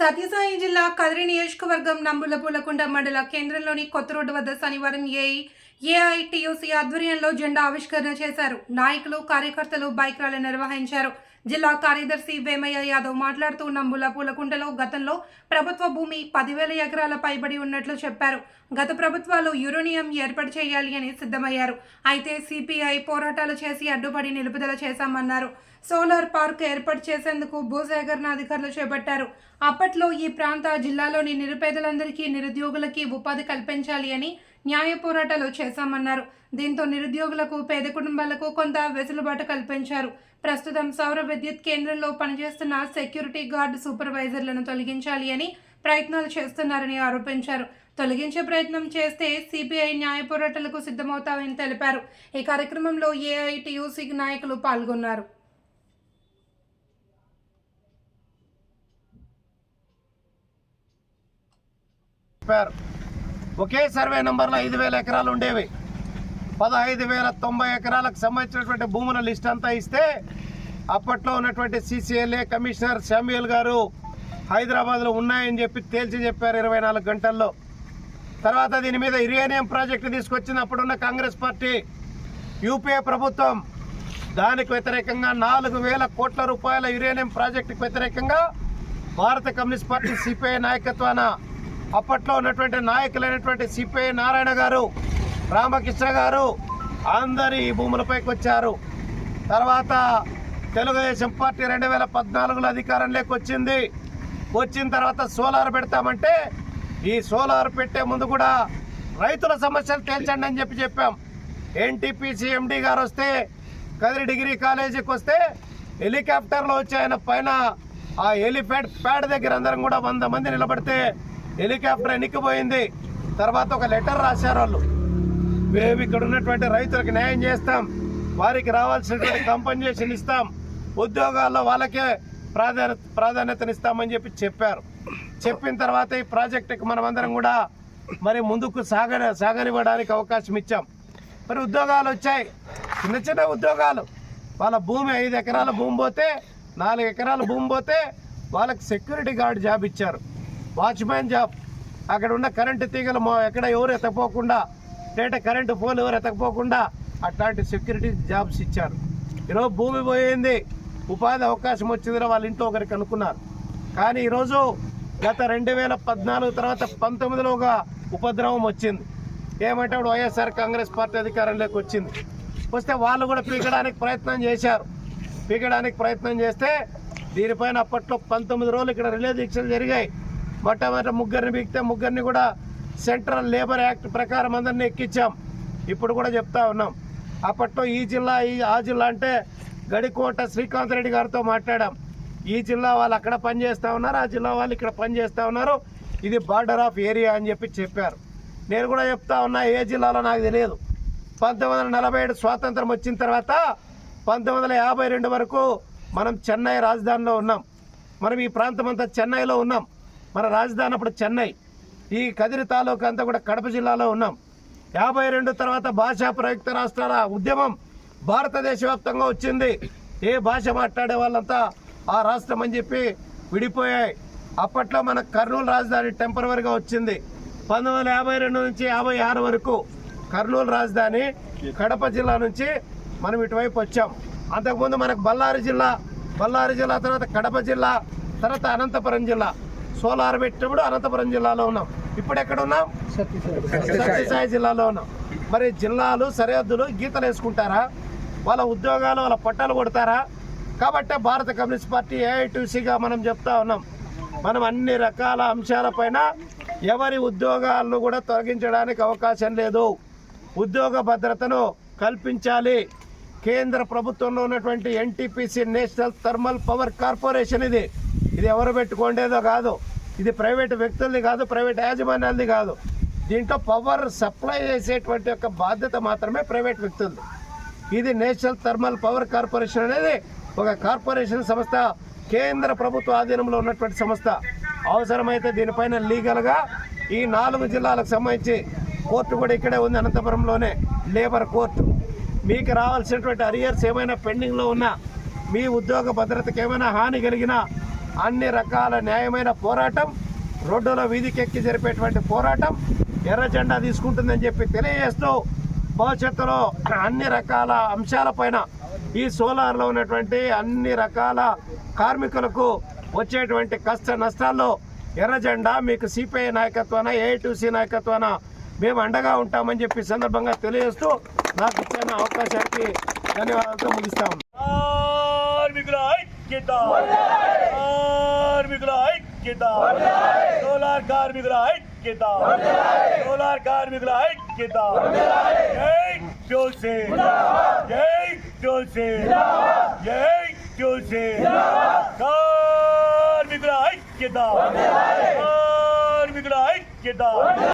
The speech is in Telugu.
సత్యసాయి జిల్లా కదిరి నియోజకవర్గం నంబులపూలకుంట మండల కేంద్రంలోని కొత్త రోడ్డు వద్ద శనివారం ఏఐ ఏఐటీయూసీ ఆధ్వర్యంలో జెండా ఆవిష్కరణ చేశారు. నాయకులు కార్యకర్తలు బైక్ ర్యాలీ నిర్వహించారు. జిల్లా కార్యదర్శి వేమయ్య యాదవ్ మాట్లాడుతూ నంబుల పూలకుంటలో గతంలో ప్రభుత్వ భూమి పదివేల ఎకరాల పైబడి ఉన్నట్లు చెప్పారు. గత ప్రభుత్వాలు యురేనియం ఏర్పాటు చేయాలి అని సిద్ధమయ్యారు. అయితే సిపిఐ పోరాటాలు చేసి అడ్డుపడి నిలుపుదల చేశామన్నారు. సోలార్ పార్క్ ఏర్పాటు చేసేందుకు భూసేకరణ అధికారులు చేపట్టారు. అప్పట్లో ఈ ప్రాంత జిల్లాలోని నిరుపేదలందరికీ నిరుద్యోగులకి ఉపాధి కల్పించాలి అని న్యాయ పోరాటాలు చేశామన్నారు. దీంతో నిరుద్యోగులకు పేద కుటుంబాలకు కొంత వెసులుబాటు కల్పించారు. ప్రస్తుతం సౌర విద్యుత్ కేంద్రంలో పనిచేస్తున్న సెక్యూరిటీ గార్డ్ సూపర్వైజర్లను తొలగించాలి అని ప్రయత్నాలు చేస్తున్నారని ఆరోపించారు. తొలగించే ప్రయత్నం చేస్తే సిపిఐ న్యాయ పోరాటాలకు సిద్ధమవుతామని తెలిపారు. ఈ కార్యక్రమంలో ఏఐటియుసి నాయకులు పాల్గొన్నారు. చెప్పారు. ఒకే సర్వే నెంబర్లో ఐదు వేల ఎకరాలు ఉండేవి. పదహైదు వేల తొంభై ఎకరాలకు సంబంధించినటువంటి భూముల లిస్ట్ అంతా ఇస్తే అప్పట్లో ఉన్నటువంటి సిసిఎల్ఏ కమిషనర్ శామ్యుయల్ గారు హైదరాబాద్లో ఉన్నాయని చెప్పి తేల్చి చెప్పారు ఇరవై నాలుగు గంటల్లో. తర్వాత దీని మీద యురేనియం ప్రాజెక్టు తీసుకొచ్చినప్పుడున్న కాంగ్రెస్ పార్టీ యూపీఏ ప్రభుత్వం దానికి వ్యతిరేకంగా నాలుగు వేల కోట్ల రూపాయల యురేనియం ప్రాజెక్టుకు వ్యతిరేకంగా భారత కమ్యూనిస్ట్ పార్టీ సిపిఐ నాయకత్వాన అప్పట్లో ఉన్నటువంటి నాయకులైనటువంటి సిపిఐ నారాయణ గారు రామకృష్ణ గారు అందరి ఈ భూములపైకి వచ్చారు. తర్వాత తెలుగుదేశం పార్టీ రెండు వేల పద్నాలుగులో అధికారంలోకి వచ్చింది. వచ్చిన తర్వాత సోలార్ పెడతామంటే ఈ సోలార్ పెట్టే ముందు కూడా రైతుల సమస్యలు తేల్చండి అని చెప్పి చెప్పాం. ఎన్టీపీసీ ఎండి గారు వస్తే కదిరి డిగ్రీ కాలేజీకి వస్తే హెలికాప్టర్లో వచ్చి ఆయన పైన ఆ హెలిప్యాడ్ ప్యాడ్ దగ్గర అందరం కూడా వంద మంది నిలబడితే హెలికాప్టర్ ఎన్నికిపోయింది తర్వాత ఒక లెటర్ రాశారు వాళ్ళు. మేము ఇక్కడ ఉన్నటువంటి రైతులకు న్యాయం చేస్తాం. వారికి రావాల్సినటువంటి కంపెన్సేషన్ ఇస్తాం. ఉద్యోగాల్లో వాళ్ళకే ప్రాధాన్యత ప్రాధాన్యతనిస్తామని చెప్పి చెప్పారు. చెప్పిన తర్వాత ఈ ప్రాజెక్టుకి మనమందరం కూడా మరి ముందుకు సాగ సాగనివ్వడానికి అవకాశం ఇచ్చాం. మరి ఉద్యోగాలు వచ్చాయి. చిన్న చిన్న ఉద్యోగాలు. వాళ్ళ భూమి ఐదు ఎకరాల భూమి పోతే నాలుగు ఎకరాల భూమి పోతే వాళ్ళకి సెక్యూరిటీ గార్డ్ జాబ్ ఇచ్చారు. వాచ్మ్యాన్ జాబ్ అక్కడ ఉన్న కరెంటు తీగలు మా ఎక్కడ ఎవరు ఎత్తపోకుండా లేట కరెంటు పోలు ఎవరు ఎత్తకపోకుండా అట్లాంటి సెక్యూరిటీ జాబ్స్ ఇచ్చారు. ఈరోజు భూమి పోయింది. ఉపాధి అవకాశం వచ్చిందిరా వాళ్ళ ఇంట్లో ఒకరికి అనుకున్నారు కానీ ఈరోజు గత రెండు వేల పద్నాలుగు తర్వాత పంతొమ్మిదిలో ఒక ఉపద్రవం వచ్చింది. ఏమంటే అప్పుడు వైఎస్ఆర్ కాంగ్రెస్ పార్టీ అధికారంలోకి వచ్చింది. వస్తే వాళ్ళు కూడా పీకడానికి ప్రయత్నం చేశారు. పీకడానికి ప్రయత్నం చేస్తే దీనిపైన అప్పట్లో పంతొమ్మిది రోజులు ఇక్కడ రిలే దీక్షలు జరిగాయి. మొట్టమొదటి ముగ్గురిని పీకితే ముగ్గురిని కూడా సెంట్రల్ లేబర్ యాక్ట్ ప్రకారం అందరిని ఎక్కించాం ఇప్పుడు కూడా చెప్తా ఉన్నాం. అప్పట్లో ఈ జిల్లా ఈ ఆ జిల్లా అంటే గడికోట శ్రీకాంత్ రెడ్డి గారితో మాట్లాడాం. ఈ జిల్లా వాళ్ళు అక్కడ పనిచేస్తూ ఉన్నారు ఆ జిల్లా వాళ్ళు ఇక్కడ పనిచేస్తూ ఉన్నారు. ఇది బార్డర్ ఆఫ్ ఏరియా అని చెప్పి చెప్పారు. నేను కూడా చెప్తా ఉన్నా ఏ జిల్లాలో నాకు తెలియదు. పంతొమ్మిది వందల నలభై ఏడు స్వాతంత్రం వచ్చిన తర్వాత పంతొమ్మిది వందల యాభై రెండు వరకు మనం చెన్నై రాజధానిలో ఉన్నాం. మనం ఈ ప్రాంతం అంతా చెన్నైలో ఉన్నాం. మన రాజధాని అప్పుడు చెన్నై. ఈ కదిరి తాలూకా అంతా కూడా కడప జిల్లాలో ఉన్నాం. యాభై రెండు తర్వాత భాషా ప్రయుక్త రాష్ట్రాల ఉద్యమం భారతదేశ వ్యాప్తంగా వచ్చింది. ఏ భాష మాట్లాడే వాళ్ళంతా ఆ రాష్ట్రం అని చెప్పి విడిపోయాయి. అప్పట్లో మన కర్నూలు రాజధాని టెంపరవరిగా వచ్చింది. పంతొమ్మిది వందల యాభై రెండు నుంచి యాభై ఆరు వరకు కర్నూలు రాజధాని కడప జిల్లా నుంచి మనం ఇటువైపు వచ్చాం. అంతకుముందు మనకు బళ్ళారి జిల్లా బళ్ళారి జిల్లా తర్వాత కడప జిల్లా తర్వాత అనంతపురం జిల్లా. సోలార్ పెట్టినప్పుడు అనంతపురం జిల్లాలో ఉన్నాం. ఇప్పుడు ఎక్కడ ఉన్నాం? సత్యసాయి జిల్లాలో ఉన్నాం. మరి జిల్లాలు సరిహద్దులు గీతలు వేసుకుంటారా? వాళ్ళ ఉద్యోగాలు వాళ్ళ పట్టాలు కొడతారా? కాబట్టి భారత కమ్యూనిస్ట్ పార్టీ ఏఐటీసీగా మనం చెప్తా ఉన్నాం. మనం అన్ని రకాల అంశాలపైన ఎవరి ఉద్యోగాలను కూడా తొలగించడానికి అవకాశం లేదు. ఉద్యోగ భద్రతను కల్పించాలి. కేంద్ర ప్రభుత్వంలో ఉన్నటువంటి NTPC national thermal power corporation ఇది. ఇది ఎవరు పెట్టుకోండేదో కాదు. ఇది ప్రైవేట్ వ్యక్తులది కాదు ప్రైవేట్ యాజమాన్యాలది కాదు. దీంట్లో పవర్ సప్లై చేసేటువంటి యొక్క బాధ్యత మాత్రమే ప్రైవేట్ వ్యక్తులది. ఇది నేషనల్ థర్మల్ పవర్ కార్పొరేషన్ అనేది ఒక కార్పొరేషన్ సంస్థ కేంద్ర ప్రభుత్వ ఆధీనంలో ఉన్నటువంటి సంస్థ. అవసరమైతే దీనిపైన లీగల్గా ఈ నాలుగు జిల్లాలకు సంబంధించి కోర్టు కూడా ఇక్కడే ఉంది అనంతపురంలోనే లేబర్ కోర్టు. మీకు రావాల్సినటువంటి అరియర్స్ ఏమైనా పెండింగ్లో ఉన్నా మీ ఉద్యోగ భద్రతకు ఏమైనా హాని కలిగినా అన్ని రకాల న్యాయమైన పోరాటం రోడ్డులో వీధికెక్కి జరిపేటువంటి పోరాటం ఎర్ర జెండా తీసుకుంటుందని చెప్పి తెలియజేస్తూ భవిష్యత్తులో అన్ని రకాల అంశాలపైన ఈ సోలార్లో ఉన్నటువంటి అన్ని రకాల కార్మికులకు వచ్చేటువంటి కష్ట నష్టాల్లో ఎర్ర జెండా మీకు సిపిఐ నాయకత్వాన ఏఐటీసీ నాయకత్వాన మేము అండగా ఉంటామని చెప్పి సందర్భంగా తెలియజేస్తూ నాకు ఇచ్చిన అవకాశానికి ధన్యవాదాలతో ముగిస్తాము కార్మికుల ఐక్యత! కార్మికుల ఐక్యత సోలార్ కార్మికుల ఐక్యత సోలార్ కార్మికుల ఐక్యత జై జోసే జై జోసే జై జోసే కార్మికుల ఐక్యత కార్మికుల ఐక్యత